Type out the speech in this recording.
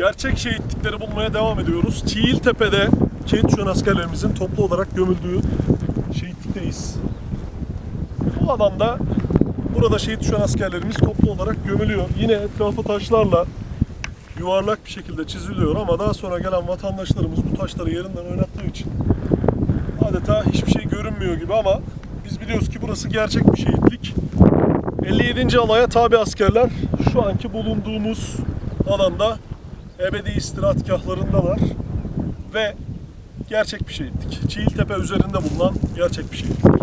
gerçek şehitlikleri bulmaya devam ediyoruz. Çiğiltepe'de şehit düşen askerlerimizin toplu olarak gömüldüğü şehitlikteyiz. Bu alanda burada şehit düşen askerlerimiz toplu olarak gömülüyor. Yine etrafı taşlarla yuvarlak bir şekilde çiziliyor ama daha sonra gelen vatandaşlarımız bu taşları yerinden oynattığı için adeta hiçbir şey görünmüyor gibi ama biz biliyoruz ki burası gerçek bir şehitlik. 57. alaya tabi askerler şu anki bulunduğumuz alanda ebedi istirahatgahlarındalar ve gerçek bir şehitlik. Çiğiltepe üzerinde bulunan gerçek bir şehitlik.